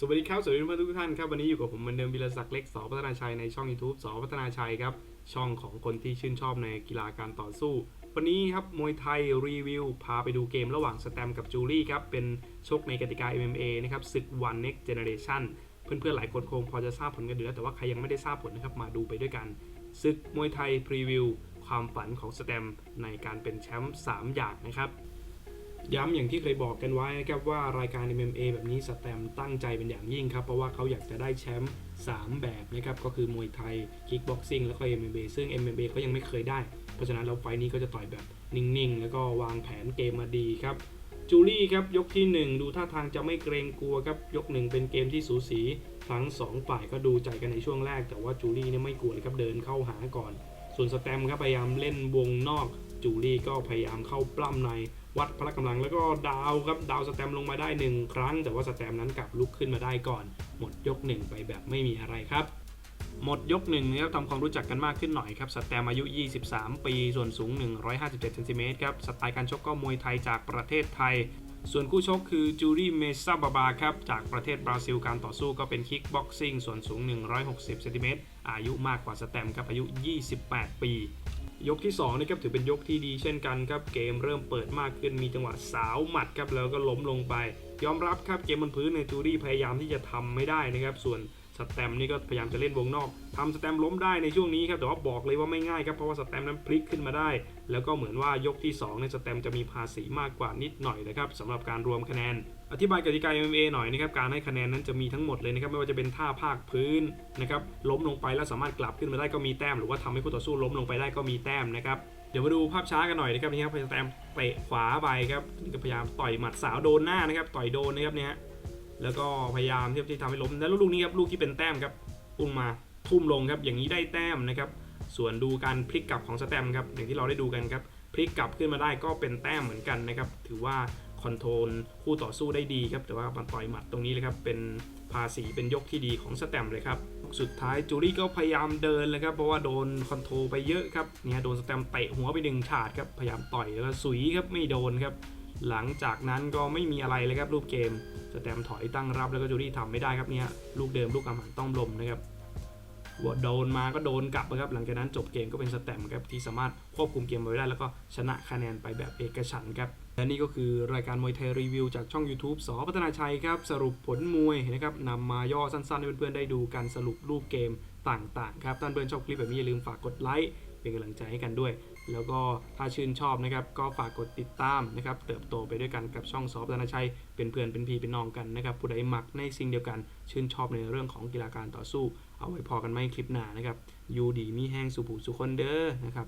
สวัสดีครับ สวัสดีเพื่อนทุกท่านครับ วันนี้อยู่กับผมเหมือนเดิมวิรศักดิ์เล็กสอพัฒนาชัยในช่อง YouTube สอพัฒนาชัยครับ ช่องของคนที่ชื่นชอบในกีฬาการต่อสู้ วันนี้ครับ มวยไทยรีวิว พาไปดูเกมระหว่างสแตมกับจูลี่ครับ เป็นชกในกติกา MMA นะครับศึก One Next Generation เพื่อนๆ หลายคนคงพอจะทราบผลกันอยู่แล้ว แต่ว่าใครยังไม่ได้ทราบผลนะครับมาดูไปด้วยกันศึกมวยไทยพรีวิวความฝันของสแตมในการเป็นแชมป์3อย่างนะครับ ย้ำอย่างที่เคยบอกกันไว้นะครับว่ารายการ MMA แบบนี้สแตมตั้งใจเป็นอย่างยิ่งครับ เพราะว่าเขาอยากจะได้แชมป์3 แบบนะครับ ก็คือมวยไทยคิกบ็อกซิ่งแล้วก็ MMA ซึ่ง MMA เขายังไม่เคยได้ เพราะฉะนั้นแล้วไฟล์นี้ก็จะต่อยแบบนิ่งๆ แล้วก็วางแผนเกมมาดีครับจูลี่ครับยกที่ 1 ดูท่าทางจะไม่เกรงกลัวครับยก 1 เป็นเกมที่สูสีทั้ง 2 ฝ่ายก็ดูใจกันในช่วงแรก แต่ว่าจูลี่เนี่ยไม่กลัวเลยครับเดินเข้าหาก่อน ส่วนสแตมครับพยายามเล่นวงนอกจูลี่ก็พยายามเข้าปล้ำใน วัดพละกำลังแล้วก็ดาวครับดาวสแตมลงมาได้ 1 ครั้ง แต่ว่าสแตมนั้นกลับลุกขึ้นมาได้ก่อน หมดยก 1 ไปแบบไม่มีอะไรครับ หมดยกหนึ่งนะครับทำความรู้จักกันมากขึ้นหน่อยครับ สแตมอายุ 23 ปี ส่วนสูง 157เซนติเมตรครับ สไตล์การชกก็มวยไทยจากประเทศไทย ส่วนคู่ชกคือจูรี่เมซาบาบาครับ จากประเทศบราซิล การต่อสู้ก็เป็นคิกบ็อกซิ่ง ส่วนสูง 160เซนติเมตร อายุมากกว่าสแตมครับ อายุ 28 ปี ยกที่2นะครับถือเป็นยกที่ดีเช่นกันครับเกมเริ่มเปิดมากขึ้นมีจังหวะสาวหมัดครับแล้วก็ล้มลงไป ยอมรับครับเกมบนพื้นในจูรี่พยายามที่จะทำไม่ได้นะครับ ส่วน สแตมนี่ก็พยายามจะเล่นวงนอกทำสแตมล้มได้ในช่วงนี้ครับ แต่ว่าบอกเลยว่าไม่ง่ายครับ เพราะว่าสแตมนั้นพลิกขึ้นมาได้ แล้วก็เหมือนว่ายกที่2เนี่สแตมจะมีภาษีมากกว่านิดหน่อยนะครับสำหรับการรวมคะแนน อธิบายกติกา MMA หน่อยนะครับ การให้คะแนนนั้นจะมีทั้งหมดเลยนะครับ ไม่ว่าจะเป็นท่าภาคพื้นนะครับ ล้มลงไปแล้วสามารถกลับขึ้นมาได้ก็มีแต้ม หรือว่าทำให้คู่ต่อสู้ล้มลงไปได้ก็มีแต้มนะครับเดี๋ยวมาดูภาพช้ากันหน่อยนะครับนี่ครับสแตมเตะขวาไปครับพยายามต่อยหมัดสาวโดนหน้านะครับต่อยโดนนะครับเนี่ย แล้วก็พยายามที่ที่ทำให้ล้มแล้วลูกนี้ครับลูกที่เป็นแต้มครับพุ่งมาทุ่มลงครับอย่างนี้ได้แต้มนะครับ ส่วนดูการพลิกกลับของสแตมครับอย่างที่เราได้ดูกันครับพลิกกลับขึ้นมาได้ก็เป็นแต้มเหมือนกันนะครับ ถือว่าคอนโทรลคู่ต่อสู้ได้ดีครับ แต่ว่ามันต่อยหมัดตรงนี้เลยครับ เป็นภาษีเป็นยกที่ดีของสแตมเลยครับ สุดท้ายจูรี่ก็พยายามเดินเลยครับ เพราะว่าโดนคอนโทรไปเยอะครับ เนี่ยโดนสแตมเตะหัวไปหนึ่งฉาดครับ พยายามต่อยแล้วก็สุยครับไม่โดนครับ หลังจากนั้นก็ไม่มีอะไรเลยครับรูปเกม สแตมถอยตั้งรับแล้วก็จูรี่ทำไม่ได้ครับเนี่ยลูกเดิมลูกกำหันต้องลมนะครับวโดนมาก็โดนกลับนะครับหลังจากนั้นจบเกมก็เป็นสแตมครับที่สามารถควบคุมเกมไว้ได้ แล้วก็ชนะคะแนนไปแบบเอกฉันครับและนี่ก็คือรายการมวยไทยรีวิวจากช่อง YouTube สอพัฒนาชัยครับสรุปผลมวยนะครับนำมาย่อสั้นๆให้เพื่อนๆได้ดูกันสรุปรูปเกมต่างๆครับท่านเพื่อนชอบคลิปแบบนี้อย่าลืมฝากกดไลค์ เป็นกำลังใจให้กันด้วย แล้วก็ถ้าชื่นชอบนะครับ ก็ฝากกดติดตามนะครับ เติบโตไปด้วยกันกับช่องซอฟต์ธนาชัย เป็นเพื่อนเป็นพี่เป็นน้องกันนะครับ ผู้ใดมักในสิ่งเดียวกัน ชื่นชอบในเรื่องของกีฬาการต่อสู้ เอาไว้พอกันไหมคลิปหน้านะครับ ยูดีมีแห้งสุผูสุคนเด้อนะครับ